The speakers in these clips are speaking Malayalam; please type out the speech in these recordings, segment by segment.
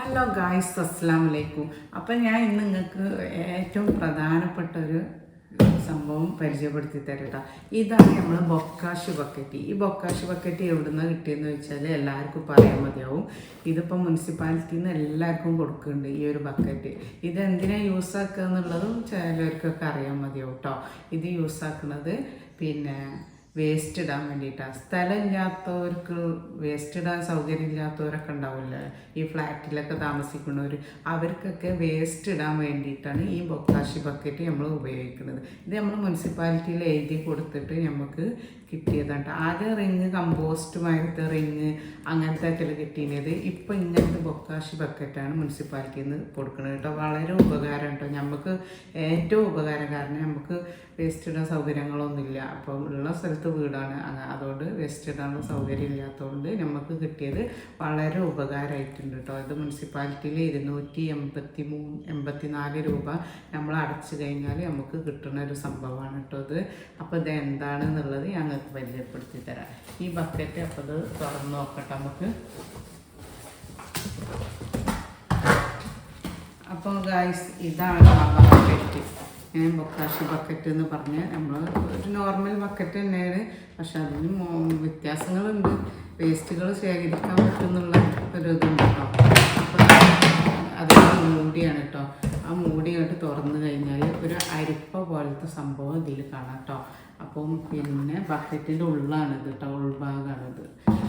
ഹലോ ഗായ്സ് അസ്സാം വലൈക്കും അപ്പം ഞാൻ ഇന്ന് നിങ്ങൾക്ക് ഏറ്റവും പ്രധാനപ്പെട്ട ഒരു സംഭവം പരിചയപ്പെടുത്തി തരട്ടോ. ഇതാണ് നമ്മൾ ബൊക്കാഷ് ബക്കറ്റി ഈ ബൊക്കാഷ് ബക്കറ്റ് എവിടുന്ന് കിട്ടിയെന്ന് വെച്ചാൽ എല്ലാവർക്കും പറയാൻ മതിയാവും. ഇതിപ്പോൾ മുനിസിപ്പാലിറ്റിയിൽ നിന്ന് എല്ലാവർക്കും കൊടുക്കുന്നുണ്ട് ഈ ഒരു ബക്കറ്റ്. ഇത് എന്തിനാണ് യൂസ് ആക്കുക എന്നുള്ളതും ചിലർക്കൊക്കെ അറിയാൻ മതിയാവും കേട്ടോ ഇത് യൂസ് ആക്കുന്നത് പിന്നെ വേസ്റ്റ് ഇടാൻ വേണ്ടിയിട്ടാണ് സ്ഥലമില്ലാത്തവർക്ക് വേസ്റ്റ് ഇടാൻ സൗകര്യം ഇല്ലാത്തവരൊക്കെ ഉണ്ടാവില്ലേ? ഈ ഫ്ലാറ്റിലൊക്കെ താമസിക്കുന്നവർ അവർക്കൊക്കെ വേസ്റ്റ് ഇടാൻ വേണ്ടിയിട്ടാണ് ഈ ബൊക്കാശി ബക്കറ്റ് നമ്മൾ ഉപയോഗിക്കുന്നത്. ഇത് നമ്മൾ മുനിസിപ്പാലിറ്റിയിൽ എഴുതി കൊടുത്തിട്ട് നമുക്ക് കിട്ടിയതാണ് ട്ടോ. ആദ്യം റിങ് കമ്പോസ്റ്റുമായിട്ട് റിങ് അങ്ങനത്തെ ഒക്കെ കിട്ടിയത് ഇപ്പം ഇങ്ങനത്തെ ബൊക്കാശി ബക്കറ്റാണ് മുനിസിപ്പാലിറ്റിയിൽ നിന്ന് കൊടുക്കുന്നത് കേട്ടോ. വളരെ ഉപകാരം കേട്ടോ. നമുക്ക് ഏറ്റവും ഉപകാരം കാരണം നമുക്ക് വേസ്റ്റ് ഇടാൻ സൗകര്യങ്ങളൊന്നുമില്ല. അപ്പം ഉള്ള സ്ഥലത്ത് വീടാണ്. അതുകൊണ്ട് വേസ്റ്റ് ഇടാനുള്ള സൗകര്യം ഇല്ലാത്തതുകൊണ്ട് നമുക്ക് കിട്ടിയത് വളരെ ഉപകാരമായിട്ടുണ്ട് കേട്ടോ. ഇത് മുനിസിപ്പാലിറ്റിയിൽ ഇരുന്നൂറ്റി എൺപത്തി മൂന്ന് എൺപത്തി നാല് രൂപ നമ്മൾ അടച്ചു കഴിഞ്ഞാൽ നമുക്ക് കിട്ടുന്ന ഒരു സംഭവമാണ് കേട്ടോ ഇത്. അപ്പോൾ ഇത് എന്താണെന്നുള്ളത് ഞങ്ങൾക്ക് പരിചയപ്പെടുത്തി തരാം ഈ ബക്കറ്റ് അപ്പോൾ ഇത് തുറന്ന് നോക്കട്ടെ നമുക്ക്. അപ്പോൾ ഗായ്സ് ഇതാണ് ആ ബക്കറ്റ് ബൊക്കാഷി ബക്കറ്റ് എന്ന് പറഞ്ഞ് നമ്മൾ ഒരു നോർമൽ ബക്കറ്റ് തന്നെയാണ്. പക്ഷെ അതിന് വ്യത്യാസങ്ങളുണ്ട്. വേസ്റ്റുകൾ ശേഖരിക്കാൻ പറ്റുന്നുള്ള ഒരു ഇതുണ്ട് കേട്ടോ അപ്പോൾ അതിന്റെ മൂടിയാണ് കേട്ടോ ആ മൂടി അങ്ങോട്ട് തുറന്നു കഴിഞ്ഞാൽ ഒരു അരിപ്പ പോലത്തെ സംഭവം ഇതിൽ കാണാം കേട്ടോ അപ്പം പിന്നെ ബക്കറ്റിന്റെ ഉള്ളാണ് ഇത് കേട്ടോ ഉൾഭാഗമാണിത്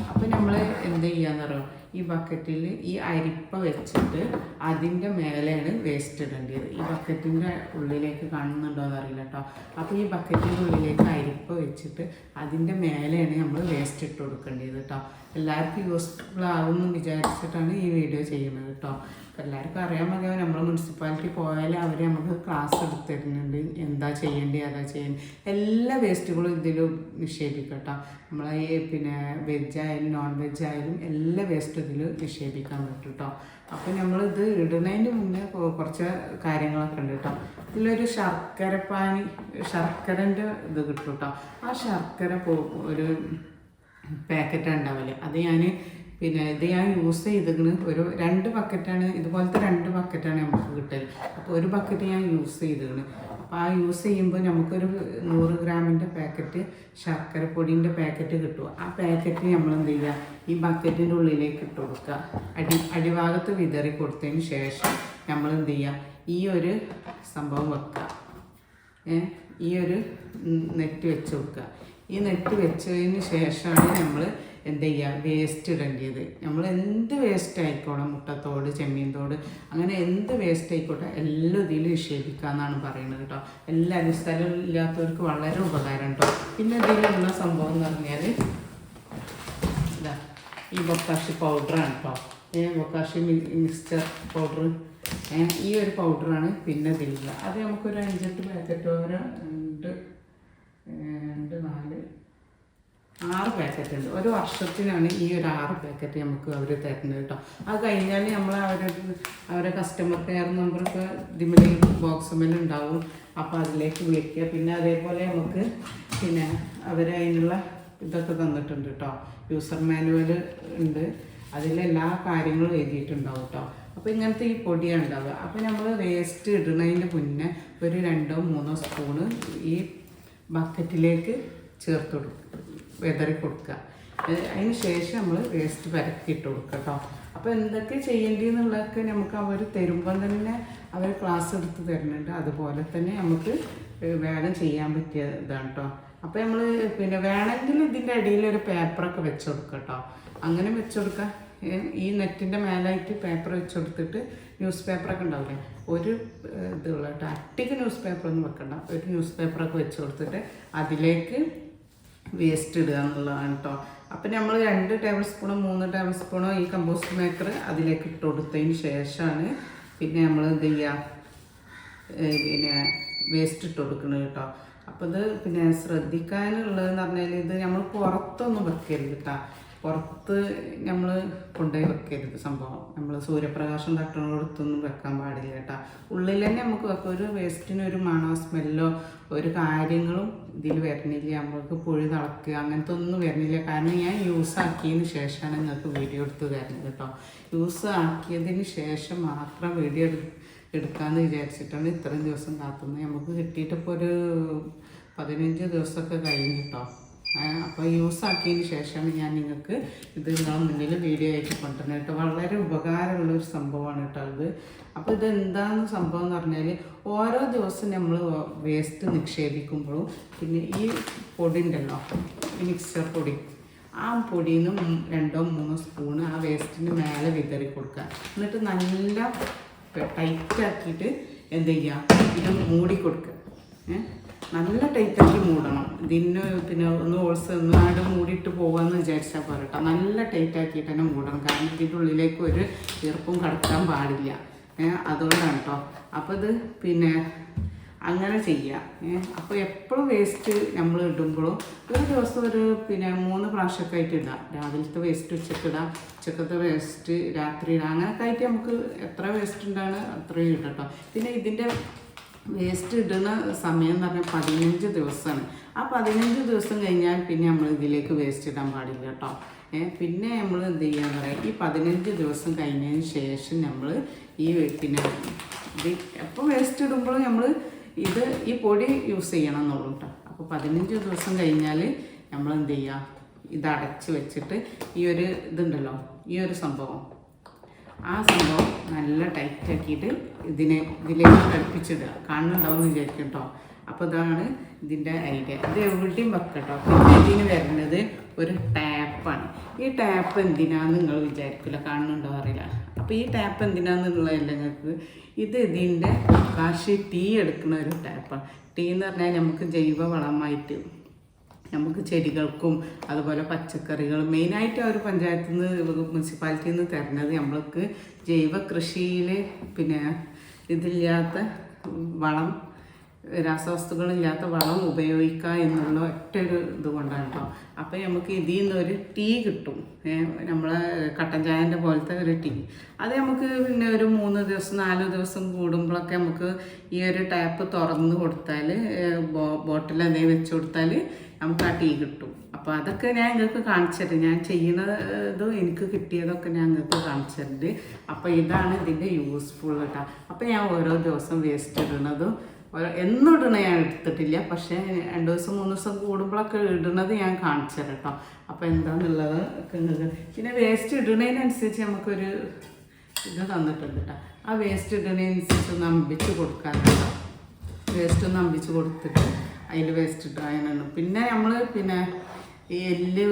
അപ്പം നമ്മൾ എന്ത് ചെയ്യാന്ന് പറയുക ഈ ബക്കറ്റിൽ ഈ അരിപ്പ വെച്ചിട്ട് അതിന്റെ മേലെയാണ് വേസ്റ്റ് ഇടേണ്ടത്. ഈ ബക്കറ്റിന്റെ ഉള്ളിലേക്ക് കാണുന്നുണ്ടോ എന്നറിയില്ല കേട്ടോ അപ്പോൾ ഈ ബക്കറ്റിന്റെ ഉള്ളിലേക്ക് അരിപ്പ വെച്ചിട്ട് അതിന്റെ മേലെയാണ് നമ്മൾ വേസ്റ്റ് ഇട്ട് കൊടുക്കേണ്ടത് കേട്ടോ എല്ലാവർക്കും യൂസ്ഫുൾ ആവുമെന്ന് വിചാരിച്ചിട്ടാണ് ഈ വീഡിയോ ചെയ്യുന്നത് കേട്ടോ എല്ലാവർക്കും അറിയാൻ മതിയാവും. നമ്മൾ മുനിസിപ്പാലിറ്റി പോയാൽ അവർ നമുക്ക് ക്ലാസ് എടുത്ത് തരുന്നുണ്ട് എന്താ ചെയ്യേണ്ടത് അതാ ചെയ്യേണ്ടത് എല്ലാ വേസ്റ്റുകളും ഇതിൽ നിക്ഷേപിക്കട്ടെ. കേട്ടോ നമ്മളെ പിന്നെ വെജ് ആയാലും നോൺ വെജ് ആയാലും എല്ലാ വേസ്റ്റും ഇതിൽ നിക്ഷേപിക്കാൻ പറ്റും കേട്ടോ നമ്മൾ നമ്മളിത് ഇടുന്നതിന് മുന്നേ കുറച്ച് കാര്യങ്ങളൊക്കെ ഉണ്ട് കേട്ടോ. ഇതിലൊരു ശർക്കരപ്പാനി ശർക്കരന്റെ ഇത് കിട്ടും കേട്ടോ ആ ശർക്കര ഒരു പാക്കറ്റ് ഉണ്ടാവില്ലേ അത് ഞാൻ പിന്നെ ഇത് ഞാൻ യൂസ് ചെയ്തിരുന്നു ഒരു രണ്ട് ബക്കറ്റാണ് ഇതുപോലത്തെ രണ്ട് ബക്കറ്റാണ് നമുക്ക് കിട്ടൽ അപ്പോൾ ഒരു ബക്കറ്റ് ഞാൻ യൂസ് ചെയ്തിരുന്നു അപ്പോൾ ആ യൂസ് ചെയ്യുമ്പോൾ നമുക്കൊരു നൂറ് ഗ്രാമിന്റെ പാക്കറ്റ് ശർക്കര പൊടിന്റെ പാക്കറ്റ് കിട്ടും. ആ പാക്കറ്റ് നമ്മൾ എന്ത് ചെയ്യുക ഈ ബക്കറ്റിന്റെ ഉള്ളിലേക്ക് ഇട്ട് കൊടുക്കുക. അടി അടിഭാഗത്ത് വിതറി കൊടുത്തതിന് ശേഷം നമ്മൾ എന്ത് ചെയ്യുക ഈ ഒരു സംഭവം വെക്കുക. ഈ ഒരു നെറ്റ് വെച്ച് വെക്കുക ഈ നെറ്റ് വെച്ചതിന് ശേഷമാണ് നമ്മൾ എന്ത് ചെയ്യുക വേസ്റ്റ് ഇടേണ്ടത് നമ്മൾ എന്ത് വേസ്റ്റ് ആയിക്കോട്ടെ മുട്ടത്തോട് ചെമ്മീൻ തോട് അങ്ങനെ എന്ത് വേസ്റ്റ് ആയിക്കോട്ടെ എല്ലാം ഇതിൽ നിക്ഷേപിക്കുക എന്നാണ് പറയുന്നത് കേട്ടോ എല്ലാ സ്ഥലം ഇല്ലാത്തവർക്ക് വളരെ ഉപകാരം കേട്ടോ പിന്നെ ഇതിലുള്ള സംഭവം എന്ന് പറഞ്ഞാൽ ഇതാ ഈ ബൊക്കാഷി പൗഡറാണ് കേട്ടോ ഏ ബൊക്കാഷി മിക്സ്ചർ പൗഡർ ഈ ഒരു പൗഡറാണ് പിന്നെ ഇതിലുള്ള. അത് നമുക്കൊരു അഞ്ചെട്ട് പാക്കറ്റ് ഓരോ രണ്ട് ഏ, രണ്ട് നാല് ആറ് പാക്കറ്റ് ഉണ്ട്. ഒരു വർഷത്തിനാണ് ഈ ഒരു ആറ് പാക്കറ്റ് നമുക്ക് അവർ തരുന്നത് കേട്ടോ. അത് കഴിഞ്ഞാൽ നമ്മൾ അവരുടെ അവരെ കസ്റ്റമർ കെയർ നമ്പറൊക്കെ ഇതിമേൽ ബോക്സുമേൽ ഉണ്ടാവും. അപ്പോൾ അതിലേക്ക് വിളിക്കുക. പിന്നെ അതേപോലെ നമുക്ക് പിന്നെ അവർ അതിനുള്ള ഇതൊക്കെ തന്നിട്ടുണ്ട് കേട്ടോ. യൂസർ മാനുവൽ ഉണ്ട്. അതിലെല്ലാ കാര്യങ്ങളും എഴുതിയിട്ടുണ്ടാവും കേട്ടോ. അപ്പോൾ ഇങ്ങനത്തെ ഈ പൊടിയാണ് ഉണ്ടാവുക. അപ്പോൾ നമ്മൾ വേസ്റ്റ് ഇടുന്നതിന് മുന്നേ ഒരു രണ്ടോ മൂന്നോ സ്പൂണ് ഈ ബക്കറ്റിലേക്ക് ചേർത്ത് കൊടുക്കുക വെതറി കൊടുക്കുക. അതിന് ശേഷം നമ്മൾ വേസ്റ്റ് പരക്കിയിട്ട് കൊടുക്കുക കേട്ടോ അപ്പോൾ എന്തൊക്കെ ചെയ്യേണ്ടതെന്നുള്ളതൊക്കെ നമുക്ക് അവർ തരുമ്പം തന്നെ അവർ ക്ലാസ് എടുത്ത് തരുന്നുണ്ട്. അതുപോലെ തന്നെ നമുക്ക് വേഗം ചെയ്യാൻ പറ്റിയ ഇതാണ് കേട്ടോ അപ്പോൾ നമ്മൾ പിന്നെ വേണമെങ്കിൽ ഇതിന്റെ ഇടയിൽ ഒരു പേപ്പറൊക്കെ വെച്ച് കൊടുക്കുക കേട്ടോ അങ്ങനെ വെച്ച് കൊടുക്കുക. ഈ നെറ്റിന്റെ മേലായിട്ട് പേപ്പർ വെച്ച് കൊടുത്തിട്ട് ന്യൂസ് പേപ്പറൊക്കെ ഉണ്ടാവില്ലേ? ഒരു ഇതുള്ള കേട്ടോ അട്ടിക്ക് ന്യൂസ് പേപ്പറൊന്നും വെക്കണ്ട. ഒരു ന്യൂസ് പേപ്പറൊക്കെ വെച്ച് കൊടുത്തിട്ട് അതിലേക്ക് വേസ്റ്റ് ഇടുക എന്നുള്ളതാണ് കേട്ടോ അപ്പം നമ്മൾ രണ്ട് ടേബിൾ സ്പൂണോ മൂന്ന് ടേബിൾ സ്പൂണോ ഈ കമ്പോസ്റ്റ് മേക്കർ അതിലേക്ക് ഇട്ട് കൊടുത്തതിന് ശേഷമാണ് പിന്നെ നമ്മൾ എന്ത് ചെയ്യുക പിന്നെ വേസ്റ്റ് ഇട്ട് കൊടുക്കുന്നത് കേട്ടോ അപ്പോൾ ഇത് പിന്നെ ശ്രദ്ധിക്കാനുള്ളതെന്ന് പറഞ്ഞാൽ ഇത് നമ്മൾ പുറത്തൊന്നും വെക്കരുത് കേട്ടോ പുറത്ത് നമ്മൾ കൊണ്ടുപോയി വെക്കരുത് സംഭവം. നമ്മൾ സൂര്യപ്രകാശം തട്ടുന്നിടത്തൊന്നും വെക്കാൻ പാടില്ല കേട്ടോ. ഉള്ളിൽ തന്നെ നമുക്ക് വെക്കാം. ഒരു വേസ്റ്റിന് ഒരു മണോ സ്മെല്ലോ ഒരു കാര്യങ്ങളും ഇതിൽ വരുന്നില്ല. നമ്മൾക്ക് പുഴി തിളക്കുക അങ്ങനത്തെ ഒന്നും വരുന്നില്ല. കാരണം ഞാൻ യൂസ് ആക്കിയതിന് ശേഷമാണ് നിങ്ങൾക്ക് വീഡിയോ എടുത്ത് തരുന്നത് കേട്ടോ. യൂസ് ആക്കിയതിന് ശേഷം മാത്രം വീഡിയോ എടു എടുക്കാമെന്ന് വിചാരിച്ചിട്ടാണ് ഇത്രയും ദിവസം കാത്തുന്നത്. നമുക്ക് കിട്ടിയിട്ടിപ്പോൾ ഒരു പതിനഞ്ച് ദിവസമൊക്കെ കഴിഞ്ഞു കേട്ടോ. അപ്പോൾ യൂസ് ആക്കിയതിന് ശേഷം ഞാൻ നിങ്ങൾക്ക് ഇത് നിങ്ങളുടെ മുന്നിൽ വീഡിയോ ആയിട്ട് കൊണ്ടുവരുന്നത് കേട്ടോ. വളരെ ഉപകാരമുള്ള ഒരു സംഭവമാണ് കേട്ടോ അത് അപ്പോൾ ഇത് എന്താണ് സംഭവം എന്ന് പറഞ്ഞാൽ ഓരോ ദിവസം നമ്മൾ വേസ്റ്റ് നിക്ഷേപിക്കുമ്പോഴും പിന്നെ ഈ പൊടി ഉണ്ടല്ലോ ഈ മിക്സർ പൊടി ആ പൊടിയിൽ നിന്ന് രണ്ടോ മൂന്നോ സ്പൂണ് ആ വേസ്റ്റിന്റെ മേലെ വിതറി കൊടുക്കുക. എന്നിട്ട് നല്ല ടൈറ്റ് ആക്കിയിട്ട് എന്ത് ചെയ്യുക? ഇത് മൂടി കൊടുക്കുക. ഏ? നല്ല ടൈറ്റാക്കി മൂടണം. ഇതിന് പിന്നെ ഒന്ന് ഓൾസ് ഒന്നാട് മൂടിയിട്ട് പോകാമെന്ന് വിചാരിച്ചാൽ പോരട്ടോ നല്ല ടൈറ്റാക്കിയിട്ട് തന്നെ മൂടണം. കാരണം ഇതിന്റെ ഉള്ളിലേക്ക് ഒരു ഈർപ്പും കടക്കാൻ പാടില്ല? അതുകൊണ്ടാണ് കേട്ടോ അപ്പോൾ ഇത് പിന്നെ അങ്ങനെ ചെയ്യാം. ഏഹ് അപ്പോൾ എപ്പോഴും വേസ്റ്റ് നമ്മൾ ഇടുമ്പോഴും ഒരു ദിവസം ഒരു പിന്നെ മൂന്ന് പ്രാവശ്യമൊക്കെ ആയിട്ട് ഇടാം. രാവിലത്തെ വേസ്റ്റ് ഉച്ചയ്ക്ക് ഇടാം. ഉച്ചക്കത്തെ വേസ്റ്റ് രാത്രി ഇടാം. അങ്ങനെയൊക്കെ ആയിട്ട് നമുക്ക് എത്ര വേസ്റ്റ് ഉണ്ടാണ് അത്രയും ഇടാം കേട്ടോ പിന്നെ ഇതിന്റെ വേസ്റ്റ് ഇടുന്ന സമയം എന്ന് പറഞ്ഞാൽ പതിനഞ്ച് ദിവസമാണ്. ആ പതിനഞ്ച് ദിവസം കഴിഞ്ഞാൽ പിന്നെ നമ്മൾ ഇതിലേക്ക് വേസ്റ്റ് ഇടാൻ പാടില്ല കേട്ടോ. പിന്നെ നമ്മൾ എന്ത് ചെയ്യാന്ന് പറയാം? ഈ പതിനഞ്ച് ദിവസം കഴിഞ്ഞതിന് ശേഷം നമ്മൾ ഈ പിന്നെ എപ്പോൾ വേസ്റ്റ് ഇടുമ്പോൾ നമ്മൾ ഇത് ഈ പൊടി യൂസ് ചെയ്യണം എന്നുള്ളൂ കേട്ടോ. അപ്പോൾ പതിനഞ്ച് ദിവസം കഴിഞ്ഞാൽ നമ്മൾ എന്ത് ചെയ്യുക ഇത് അടച്ച് വെച്ചിട്ട് ഈ ഒരു ഇതുണ്ടല്ലോ ഈ ഒരു സംഭവം. ആ സംഭവം നല്ല ടൈറ്റാക്കിയിട്ട് ഇതിനെ ഇതിലേക്ക് ഘടിപ്പിച്ചിടുക കാണുന്നുണ്ടാവും വിചാരിക്കും കേട്ടോ അപ്പോൾ ഇതാണ് ഇതിന്റെ ഐഡിയ ഇത് എവിടെയും വെക്കട്ടോ പിന്നെ ഇതിന് വരുന്നത് ഒരു ടാപ്പാണ് ഈ ടാപ്പ് എന്തിനാന്ന് നിങ്ങൾ വിചാരിക്കില്ല കാണുന്നുണ്ടോ അറിയില്ല. അപ്പോൾ ഈ ടാപ്പ് എന്തിനാന്നുള്ളതല്ല നിങ്ങൾക്ക്. ഇത് ഇതിന്റെ കാശി ടീ എടുക്കുന്ന ഒരു ടാപ്പാണ് ടീ എന്ന് പറഞ്ഞാൽ നമുക്ക് ജൈവ വളമായിട്ട് നമുക്ക് ചെടികൾക്കും അതുപോലെ പച്ചക്കറികൾ മെയിനായിട്ട് അവർ പഞ്ചായത്തിൽ നിന്ന് മുനിസിപ്പാലിറ്റിയിൽ നിന്ന് തരുന്നത് നമ്മൾക്ക് ജൈവ കൃഷിയിൽ പിന്നെ ഇതില്ലാത്ത വളം രാസവസ്തുക്കളില്ലാത്ത വളം ഉപയോഗിക്കുക എന്നുള്ള ഒറ്റ ഒരു ഇതുകൊണ്ടാണ് കേട്ടോ അപ്പോൾ നമുക്ക് ഇതിൽ നിന്ന് ഒരു ടീ കിട്ടും. നമ്മളെ കട്ടൻ ചായന്റെ പോലത്തെ ഒരു ടീ. അത് നമുക്ക് പിന്നെ ഒരു മൂന്ന് ദിവസം നാല് ദിവസം കൂടുമ്പോഴൊക്കെ നമുക്ക് ഈ ഒരു ടാപ്പ് തുറന്ന് കൊടുത്താൽ ബോട്ടിൽ എന്തെങ്കിലും വെച്ച് കൊടുത്താൽ നമുക്ക് ആ ടീ കിട്ടും. അപ്പോൾ അതൊക്കെ ഞാൻ നിങ്ങൾക്ക് കാണിച്ചത് ഞാൻ ചെയ്യുന്നതും എനിക്ക് കിട്ടിയതൊക്കെ ഞാൻ നിങ്ങൾക്ക് കാണിച്ചിട്ടുണ്ട് അപ്പോൾ ഇതാണ് ഇതിന്റെ യൂസ്ഫുൾ കേട്ടോ അപ്പോൾ ഞാൻ ഓരോ ദിവസം വേസ്റ്റ് ഇടുന്നതും എന്നും ഇടണ ഞാൻ എടുത്തിട്ടില്ല. പക്ഷേ രണ്ട് ദിവസം മൂന്ന് ദിവസം കൂടുമ്പോഴൊക്കെ ഇടുന്നത് ഞാൻ കാണിച്ചു തരാം കേട്ടോ അപ്പോൾ എന്താണെന്നുള്ളത് ഒക്കെ പിന്നെ വേസ്റ്റ് ഇടുന്നതിനനുസരിച്ച് നമുക്കൊരു ഇത് തന്നിട്ടുണ്ട് കേട്ടോ ആ വേസ്റ്റ് ഇടുന്നതിനനുസരിച്ച് ഒന്ന് അമ്പിച്ച് കൊടുക്കാനുണ്ടോ വേസ്റ്റ് ഒന്ന് അമ്പിച്ച് കൊടുത്തിട്ട് അതിൽ വേസ്റ്റ് ഇട്ട് അതിനാണ് പിന്നെ നമ്മൾ പിന്നെ ഈ എല്ല്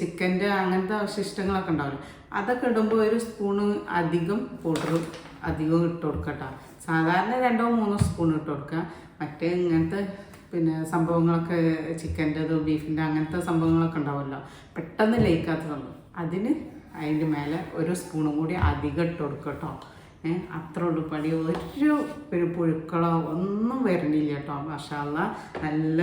ചിക്കന്റെ അങ്ങനത്തെ അവശിഷ്ടങ്ങളൊക്കെ ഉണ്ടാവില്ല? അതൊക്കെ ഇടുമ്പോൾ ഒരു സ്പൂണ് അധികം പൗഡർ അധികം ഇട്ട് കൊടുക്കട്ടോ സാധാരണ രണ്ടോ മൂന്നോ സ്പൂൺ ഇട്ട് കൊടുക്കുക. മറ്റേ ഇങ്ങനത്തെ പിന്നെ സംഭവങ്ങളൊക്കെ ചിക്കന്റെത് ബീഫിന്റെ അങ്ങനത്തെ സംഭവങ്ങളൊക്കെ ഉണ്ടാവുമല്ലോ. പെട്ടെന്ന് ലയിക്കാത്തതുള്ളൂ അതിന് അതിന്റെ മേലെ ഒരു സ്പൂണും കൂടി അധികം ഇട്ട് കൊടുക്കുക കേട്ടോ ഏ, അത്ര ഉള്ളു പടി ഒരു പിന്നെ പുഴുക്കളോ ഒന്നും വരണില്ല കേട്ടോ. മഷാല്ല നല്ല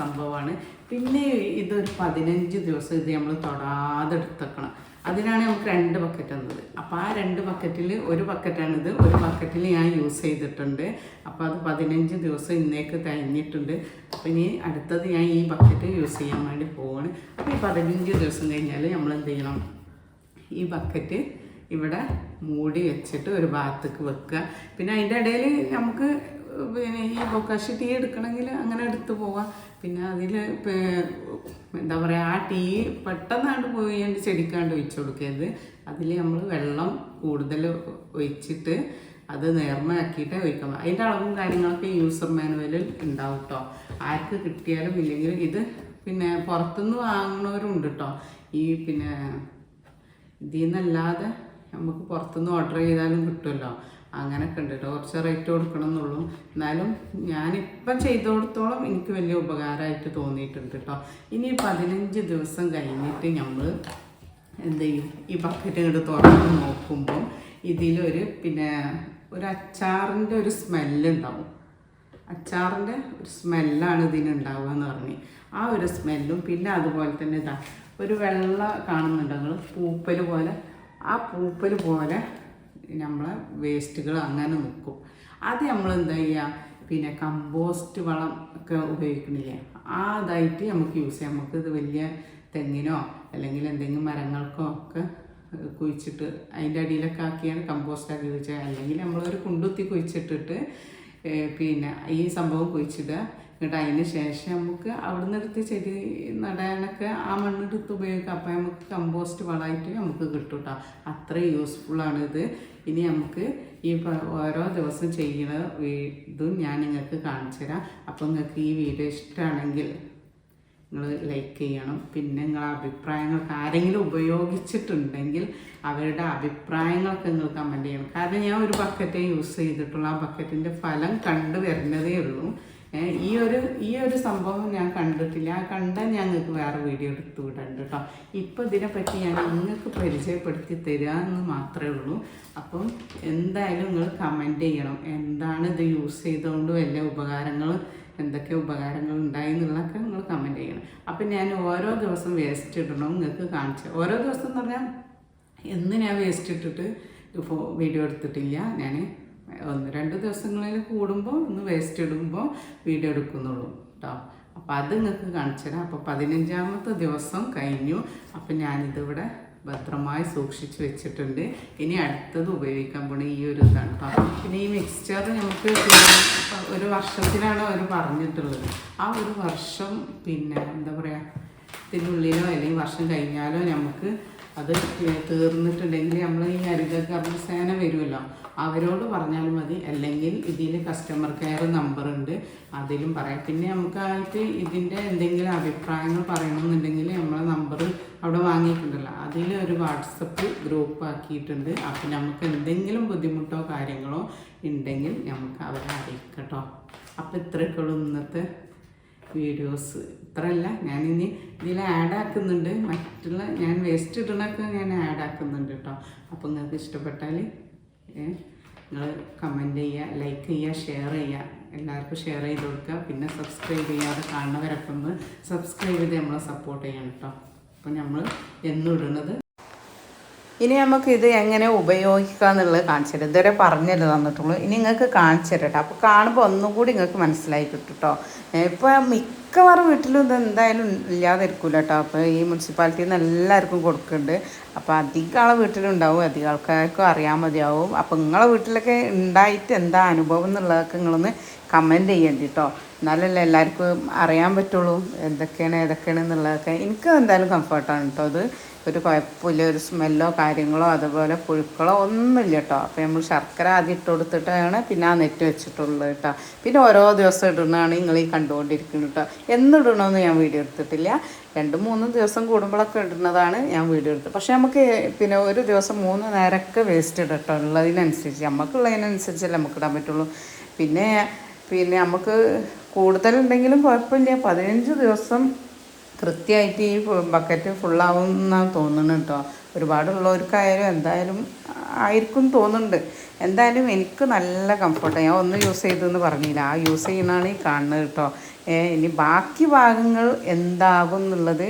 സംഭവമാണ്. പിന്നെ ഇതൊരു പതിനഞ്ച് ദിവസം ഇത് നമ്മൾ തൊടാതെ എടുത്തേക്കണം അതിനാണ് നമുക്ക് രണ്ട് ബക്കറ്റ് തന്നത്. അപ്പോൾ ആ രണ്ട് ബക്കറ്റിൽ ഒരു ബക്കറ്റാണിത് ഒരു ബക്കറ്റിൽ ഞാൻ യൂസ് ചെയ്തിട്ടുണ്ട്. അപ്പോൾ അത് പതിനഞ്ച് ദിവസം ഇന്നേക്ക് കഴിഞ്ഞിട്ടുണ്ട്. അപ്പോൾ ഇനി അടുത്തത് ഞാൻ ഈ ബക്കറ്റ് യൂസ് ചെയ്യാൻ വേണ്ടി പോവാണ്. അപ്പോൾ ഈ പതിനഞ്ച് ദിവസം കഴിഞ്ഞാൽ നമ്മൾ എന്ത് ചെയ്യണം ഈ ബക്കറ്റ് ഇവിടെ മൂടി വെച്ചിട്ട് ഒരു ഭാഗത്തേക്ക് വെക്കുക. പിന്നെ അതിന്റെ ഇടയിൽ നമുക്ക് പിന്നെ ഈ ബൊക്കാശി ടീ എടുക്കണമെങ്കിൽ അങ്ങനെ എടുത്ത് പോവാം പിന്നെ അതിൽ എന്താ പറയുക ആ ടീ പെട്ടെന്നാണ്ട് പോയി അതിന്റെ ചെടിക്കാണ്ട് ഒഴിച്ചു കൊടുക്കരുത്. അതിൽ നമ്മൾ വെള്ളം കൂടുതൽ ഒഴിച്ചിട്ട് അത് നേർമയാക്കിയിട്ട് ഒഴിക്കാം അതിന്റെ അളവും കാര്യങ്ങളൊക്കെ യൂസർ മാനുവലിൽ ഉണ്ടാവും കേട്ടോ ആർക്ക് കിട്ടിയാലും ഇല്ലെങ്കിൽ ഇത് പിന്നെ പുറത്തുനിന്ന് വാങ്ങുന്നവരുണ്ട് കേട്ടോ ഈ പിന്നെ ഇതിൽ നിന്നല്ലാതെ നമുക്ക് പുറത്തുനിന്ന് ഓർഡർ ചെയ്താലും കിട്ടുമല്ലോ. അങ്ങനെയൊക്കെ ഉണ്ട് കേട്ടോ. കുറച്ച് റേറ്റ് കൊടുക്കണം എന്നുള്ളൂ എന്നാലും ഞാനിപ്പം ചെയ്ത് കൊടുത്തോളം എനിക്ക് വലിയ ഉപകാരമായിട്ട് തോന്നിയിട്ടുണ്ട് കേട്ടോ. ഇനി പതിനഞ്ച് ദിവസം കഴിഞ്ഞിട്ട് നമ്മൾ എന്ത് ചെയ്യും? ഈ ബക്കറ്റ് ഇങ്ങോട്ട് തുറന്ന് നോക്കുമ്പോൾ ഇതിലൊരു പിന്നെ ഒരു അച്ചാറിന്റെ ഒരു സ്മെല്ലുണ്ടാവും അച്ചാറിന്റെ ഒരു സ്മെല്ലാണ് ഇതിനുണ്ടാവുക എന്ന് പറഞ്ഞ്. ആ ഒരു സ്മെല്ലും പിന്നെ അതുപോലെ തന്നെ ഇതാ ഒരു വെള്ള കാണുന്നുണ്ട്? നിങ്ങൾ പൂപ്പൽ പോലെ ആ പൂപ്പൽ പോലെ നമ്മളെ വേസ്റ്റുകൾ അങ്ങനെ നിൽക്കും അത് നമ്മൾ എന്താ ചെയ്യുക പിന്നെ കമ്പോസ്റ്റ് വളം ഒക്കെ ഉപയോഗിക്കണില്ലേ? ആ ഇതായിട്ട് നമുക്ക് യൂസ് ചെയ്യാം. നമുക്ക് ഇത് വലിയ തെങ്ങിനോ അല്ലെങ്കിൽ എന്തെങ്കിലും മരങ്ങൾക്കോ ഒക്കെ കുഴിച്ചിട്ട് അതിന്റെ അടിയിലൊക്കെ ആക്കിയാണ് കമ്പോസ്റ്റാക്കി കുഴിച്ചത്. അല്ലെങ്കിൽ നമ്മളൊരു കുണ്ടുത്തി കുഴിച്ചിട്ടിട്ട് പിന്നെ ഈ സംഭവം കുഴിച്ചിടുക. എന്നിട്ട് അതിന് ശേഷം നമുക്ക് അവിടെ നിന്നെടുത്ത് ചെടി നടാനൊക്കെ ആ മണ്ണെടുത്ത് ഉപയോഗിക്കാം. അപ്പം നമുക്ക് കമ്പോസ്റ്റ് വളമായിട്ട് നമുക്ക് കിട്ടും കേട്ടോ. അത്രയും യൂസ്ഫുള്ളാണ് ഇത്. ഇനി നമുക്ക് ഈ ഓരോ ദിവസം ചെയ്യുന്ന ഇതും ഞാൻ നിങ്ങൾക്ക് കാണിച്ചു തരാം. അപ്പം നിങ്ങൾക്ക് ഈ വീഡിയോ ഇഷ്ടമാണെങ്കിൽ നിങ്ങൾ ലൈക്ക് ചെയ്യണം. പിന്നെ നിങ്ങളുടെ അഭിപ്രായങ്ങൾക്ക് ആരെങ്കിലും ഉപയോഗിച്ചിട്ടുണ്ടെങ്കിൽ അവരുടെ അഭിപ്രായങ്ങളൊക്കെ നിങ്ങൾ കമന്റ് ചെയ്യണം. കാരണം ഞാൻ ഒരു ബക്കറ്റേ യൂസ് ചെയ്തിട്ടുള്ളൂ ആ ബക്കറ്റിന്റെ ഫലം കണ്ടു വരുന്നതേ ഉള്ളൂ. ഈ ഒരു ഈ ഒരു സംഭവം ഞാൻ കണ്ടിട്ടില്ല. ആ കണ്ടാൽ നിങ്ങൾക്ക് വേറെ വീഡിയോ എടുത്തു വിടണ്ട് കേട്ടോ ഇപ്പം ഇതിനെപ്പറ്റി ഞാൻ നിങ്ങൾക്ക് പരിചയപ്പെടുത്തി തരിക എന്ന് മാത്രമേ ഉള്ളൂ. അപ്പം എന്തായാലും നിങ്ങൾ കമന്റ് ചെയ്യണം. എന്താണ് ഇത് യൂസ് ചെയ്തുകൊണ്ട് വല്ല ഉപകാരങ്ങളും എന്തൊക്കെ ഉപകാരങ്ങൾ ഉണ്ടായി എന്നുള്ളതൊക്കെ നിങ്ങൾ കമന്റ് ചെയ്യണം. അപ്പം ഞാൻ ഓരോ ദിവസം വേസ്റ്റ് ഇടണം നിങ്ങൾക്ക് കാണിച്ചു. ഓരോ ദിവസം എന്ന് പറഞ്ഞാൽ എന്ന് ഞാൻ വേസ്റ്റ് ഇട്ടിട്ട് വീഡിയോ എടുത്തിട്ടില്ല. ഞാൻ ഒന്ന് രണ്ട് ദിവസങ്ങളിൽ കൂടുമ്പോൾ ഒന്ന് വേസ്റ്റ് ഇടുമ്പോൾ വീഡിയോ എടുക്കുന്നുള്ളൂ കേട്ടോ അപ്പോൾ അത് നിങ്ങൾക്ക് കാണിച്ചു തരാം. അപ്പോൾ പതിനഞ്ചാമത്തെ ദിവസം കഴിഞ്ഞു. അപ്പോൾ ഞാനിതിവിടെ ഭദ്രമായി സൂക്ഷിച്ച് വെച്ചിട്ടുണ്ട്. ഇനി അടുത്തത് ഉപയോഗിക്കാൻ പോണ ഈ ഒരു ഇതാണ് കേട്ടോ പിന്നെ ഈ മിക്സ്ചർ നമുക്ക് ഒരു വർഷത്തിലാണ് അവർ പറഞ്ഞിട്ടുള്ളത്. ആ ഒരു വർഷം പിന്നെ എന്താ പറയുക ഇതിനുള്ളിലോ അല്ലെങ്കിൽ വർഷം കഴിഞ്ഞാലോ നമുക്ക് അത് തീർന്നിട്ടുണ്ടെങ്കിൽ നമ്മൾ ഈ ഹരിത കർമ്മസേന വരുമല്ലോ. അവരോട് പറഞ്ഞാൽ മതി. അല്ലെങ്കിൽ ഇതിൽ കസ്റ്റമർ കെയർ നമ്പർ ഉണ്ട്. അതിലും പറയാം. പിന്നെ നമുക്കായിട്ട് ഇതിന്റെ എന്തെങ്കിലും അഭിപ്രായങ്ങൾ പറയണമെന്നുണ്ടെങ്കിൽ നമ്മളെ നമ്പർ അവിടെ വാങ്ങിയിട്ടുണ്ടല്ലോ. അതിൽ ഒരു വാട്സപ്പ് ഗ്രൂപ്പ് ആക്കിയിട്ടുണ്ട്. അപ്പം നമുക്ക് എന്തെങ്കിലും ബുദ്ധിമുട്ടോ കാര്യങ്ങളോ ഉണ്ടെങ്കിൽ നമുക്ക് അവരെ അറിയിക്കട്ടോ അപ്പോൾ ഇത്രയൊക്കെയുള്ളൂ ഇന്നത്തെ വീഡിയോസ് ഇത്രയല്ല. ഞാനിനി ഇതിൽ ആഡ് ആക്കുന്നുണ്ട്. മറ്റുള്ള ഞാൻ വേസ്റ്റ് ഇടണൊക്കെ ഞാൻ ആഡ് ആക്കുന്നുണ്ട് കേട്ടോ. അപ്പോൾ നിങ്ങൾക്ക് ഇഷ്ടപ്പെട്ടാൽ നിങ്ങൾ കമന്റ് ചെയ്യുക ലൈക്ക് ചെയ്യുക ഷെയർ ചെയ്യുക. എല്ലാവർക്കും ഷെയർ ചെയ്ത് കൊടുക്കുക. പിന്നെ സബ്സ്ക്രൈബ് ചെയ്യാതെ കാണുന്നവരൊക്കെ ഒന്ന് സബ്സ്ക്രൈബ് ചെയ്ത് നമ്മളെ സപ്പോർട്ട് ചെയ്യണം കേട്ടോ. അപ്പോൾ നമ്മൾ എന്നും ഇടുന്നത് ഇനി നമുക്ക് ഇത് എങ്ങനെ ഉപയോഗിക്കുക എന്നുള്ളത് കാണിച്ചു തരാം. ഇതുവരെ പറഞ്ഞല്ലേ തന്നിട്ടുള്ളൂ. ഇനി നിങ്ങൾക്ക് കാണിച്ചു അപ്പോൾ കാണുമ്പോൾ ഒന്നും കൂടി നിങ്ങൾക്ക് മനസ്സിലായി കിട്ടും കേട്ടോ ഇപ്പോൾ മിക്കവാറും വീട്ടിലും ഇത് എന്തായാലും ഇല്ലാതിരിക്കില്ല കേട്ടോ അപ്പോൾ ഈ മുനിസിപ്പാലിറ്റിയിൽ നിന്ന് എല്ലാവർക്കും കൊടുക്കുന്നുണ്ട്. അപ്പോൾ അധികം ആളെ വീട്ടിലുണ്ടാവും. അധികം ആൾക്കാർക്കും അറിയാൻ മതിയാവും. അപ്പോൾ നിങ്ങളെ വീട്ടിലൊക്കെ ഉണ്ടായിട്ട് എന്താ അനുഭവം എന്നുള്ളതൊക്കെ നിങ്ങളൊന്ന് കമന്റ് ചെയ്യേണ്ടി കേട്ടോ എന്നാലല്ലേ എല്ലാവർക്കും അറിയാൻ പറ്റുള്ളൂ എന്തൊക്കെയാണ് ഏതൊക്കെയാണ് എന്നുള്ളതൊക്കെ. എനിക്ക് എന്തായാലും കംഫർട്ടാണ് കേട്ടോ അത് ഒരു കുഴപ്പമില്ല ഒരു സ്മെല്ലോ കാര്യങ്ങളോ അതുപോലെ പുഴുക്കളോ ഒന്നുമില്ല കേട്ടോ അപ്പോൾ നമ്മൾ ശർക്കര ആദ്യം ഇട്ട് കൊടുത്തിട്ടാണ് പിന്നെ ആ നെറ്റ് വെച്ചിട്ടുള്ളത് കേട്ടോ പിന്നെ ഓരോ ദിവസം ഇടുന്നതാണ് നിങ്ങൾ ഈ കണ്ടുകൊണ്ടിരിക്കുന്നത് കേട്ടോ എന്നിടണമെന്ന് ഞാൻ വീഡിയോ എടുത്തിട്ടില്ല. രണ്ട് മൂന്ന് ദിവസം കൂടുമ്പോഴൊക്കെ ഇടുന്നതാണ് ഞാൻ വീഡിയോ എടുത്തത്. പക്ഷേ നമുക്ക് പിന്നെ ഒരു ദിവസം മൂന്ന് നേരമൊക്കെ വേസ്റ്റ് ഇടട്ടോ ഉള്ളതിനനുസരിച്ച്. നമുക്കുള്ളതിനനുസരിച്ചല്ലേ നമുക്ക് ഇടാൻ പറ്റുള്ളൂ. പിന്നെ പിന്നെ നമുക്ക് കൂടുതലുണ്ടെങ്കിലും കുഴപ്പമില്ല. പതിനഞ്ച് ദിവസം കൃത്യമായിട്ട് ഈ ബക്കറ്റ് ഫുള്ളാവും എന്നാണ് തോന്നുന്നത് കേട്ടോ. ഒരുപാടുള്ളവർക്കായാലും എന്തായാലും ആയിരിക്കും തോന്നുന്നുണ്ട്. എന്തായാലും എനിക്ക് നല്ല കംഫർട്ട് ഞാൻ ഒന്ന് യൂസ് ചെയ്തെന്ന് പറഞ്ഞില്ല. ആ യൂസ് ചെയ്യുന്നതാണ് ഈ കാണുന്നത് കേട്ടോ. ഇനി ബാക്കി ഭാഗങ്ങൾ എന്താകും എന്നുള്ളത്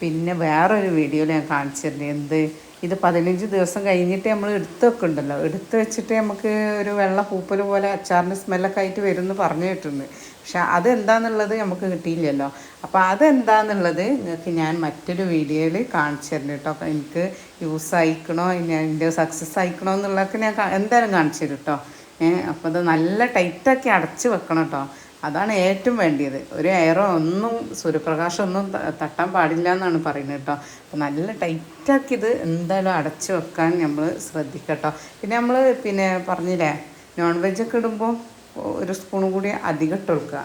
പിന്നെ വേറൊരു വീഡിയോയിൽ ഞാൻ കാണിച്ചിരുന്നു എന്ത്? ഇത് പതിനഞ്ച് ദിവസം കഴിഞ്ഞിട്ട് നമ്മൾ എടുത്ത് വെക്കുന്നുണ്ടല്ലോ എടുത്ത് വെച്ചിട്ട് നമുക്ക് ഒരു വെള്ള പൂപ്പൽ പോലെ അച്ചാറിന്റെ സ്മെല്ലൊക്കെ ആയിട്ട് വരും എന്ന് പറഞ്ഞു കേട്ടിട്ടുണ്ട്. പക്ഷെ അതെന്താന്നുള്ളത് നമുക്ക് കിട്ടിയില്ലല്ലോ. അപ്പോൾ അതെന്താന്നുള്ളത് നിങ്ങൾക്ക് ഞാൻ മറ്റൊരു വീഡിയോയിൽ കാണിച്ചു തരുന്നു കേട്ടോ. അപ്പോൾ എനിക്ക് യൂസ് ആയിക്കണോ ഞാൻ എന്റെ സക്സസ് ആയിക്കണോ എന്നുള്ളതൊക്കെ ഞാൻ എന്തായാലും കാണിച്ചു തരും കേട്ടോ. ഏഹ് അപ്പോൾ അത് നല്ല ടൈറ്റാക്കി അടച്ച് വെക്കണം കേട്ടോ. അതാണ് ഏറ്റവും വേണ്ടിയത്. ഒരു എയറോ ഒന്നും സൂര്യപ്രകാശം ഒന്നും തട്ടാൻ പാടില്ല എന്നാണ് പറയുന്നത് കേട്ടോ. അപ്പോൾ നല്ല ടൈറ്റാക്കി ഇത് എന്തായാലും അടച്ച് വെക്കാൻ നമ്മൾ ശ്രദ്ധിക്കട്ടോ പിന്നെ നമ്മൾ പിന്നെ പറഞ്ഞില്ലേ നോൺ വെജൊക്കെ ഇടുമ്പോൾ ഒരു സ്പൂണും കൂടി അധികം ഇട്ട് കൊടുക്കുക.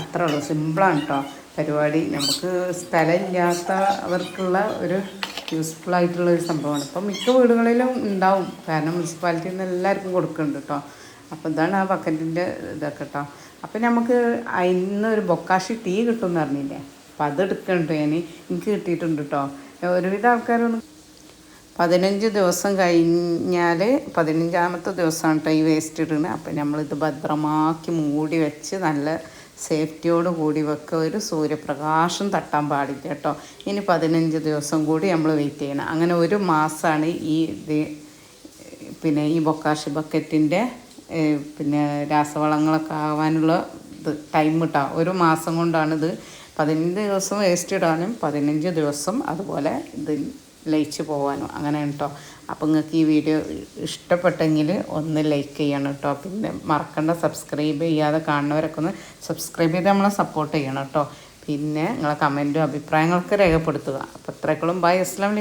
അത്രേ ഉള്ളൂ. സിമ്പിളാണ് കേട്ടോ പരിപാടി. നമുക്ക് സ്ഥലമില്ലാത്തവർക്കുള്ള ഒരു യൂസ്ഫുൾ ആയിട്ടുള്ള ഒരു സംഭവമാണ്. ഇപ്പം മിക്ക വീടുകളിലും ഉണ്ടാവും. കാരണം മുനിസിപ്പാലിറ്റിയിൽ നിന്ന് എല്ലാവർക്കും കൊടുക്കുന്നുണ്ട് കേട്ടോ അപ്പോൾ ഇതാണ് ആ ബക്കറ്റിന്റെ ഇതൊക്കെ കേട്ടോ അപ്പം നമുക്ക് അതിൽ ഒരു ബൊക്കാഷി ടീ കിട്ടും എന്ന് പറഞ്ഞില്ലേ? അപ്പം അത് എടുക്കുന്നുണ്ട് ഞാൻ എനിക്ക് കിട്ടിയിട്ടുണ്ട് കേട്ടോ ഒരുവിധ ആൾക്കാരൊന്നും പതിനഞ്ച് ദിവസം കഴിഞ്ഞാൽ പതിനഞ്ചാമത്തെ ദിവസമാണ് കേട്ടോ ഈ വേസ്റ്റ് ഇടുന്നത് അപ്പം നമ്മളിത് ഭദ്രമാക്കി മൂടി വെച്ച് നല്ല സേഫ്റ്റിയോട് കൂടി വെക്കുക ഒരു സൂര്യപ്രകാശം തട്ടാൻ പാടില്ല കേട്ടോ ഇനി പതിനഞ്ച് ദിവസം കൂടി നമ്മൾ വെയിറ്റ് ചെയ്യണം. അങ്ങനെ ഒരു മാസമാണ് ഈ ഇത് പിന്നെ ഈ ബൊക്കാഷി ബക്കറ്റിന്റെ പിന്നെ രാസവളങ്ങളൊക്കെ ആവാനുള്ള ഇത് ടൈം കിട്ടാം ഒരു മാസം കൊണ്ടാണിത് പതിനഞ്ച് ദിവസം വേസ്റ്റ് ഇടാനും പതിനഞ്ച് ദിവസം അതുപോലെ ഇത് ലയിച്ച് പോകാനും അങ്ങനെയാണ് കേട്ടോ അപ്പോൾ നിങ്ങൾക്ക് ഈ വീഡിയോ ഇഷ്ടപ്പെട്ടെങ്കിൽ ഒന്ന് ലൈക്ക് ചെയ്യണം കേട്ടോ പിന്നെ മറക്കണ്ട സബ്സ്ക്രൈബ് ചെയ്യാതെ കാണുന്നവരൊക്കെ ഒന്ന് സബ്സ്ക്രൈബ് ചെയ്ത് നമ്മളെ സപ്പോർട്ട് ചെയ്യണം കേട്ടോ പിന്നെ നിങ്ങളെ കമന്റും അഭിപ്രായങ്ങളൊക്കെ രേഖപ്പെടുത്തുക. അപ്പോൾ ഇത്രയൊക്കെ ബൈ. അസ്ലാം